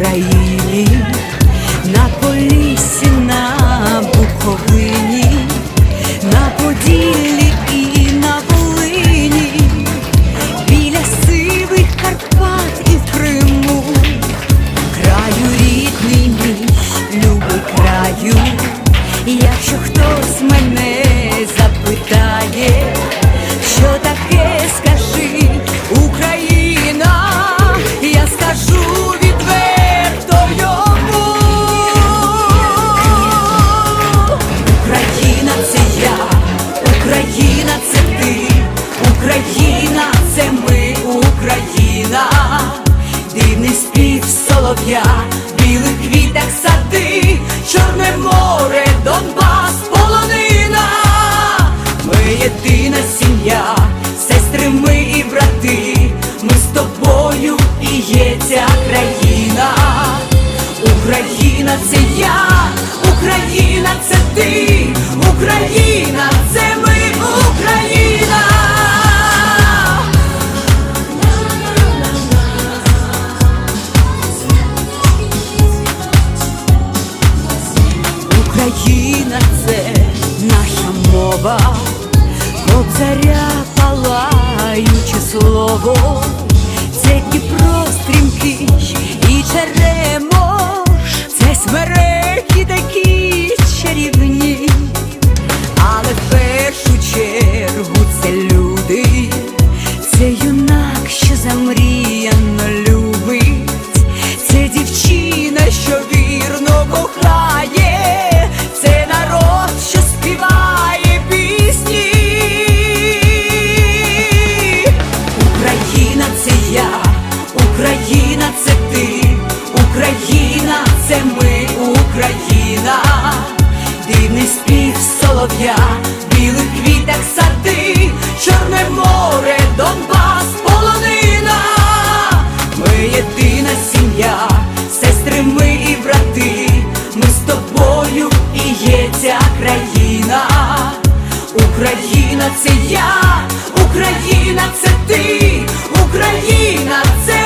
pra ir. солов'я, білих квітах сад. слова, кобзаря палаюче слово, це Дніпро стрімкий і черемо. вся країна, Україна, це я, Україна, це ти, Україна, це.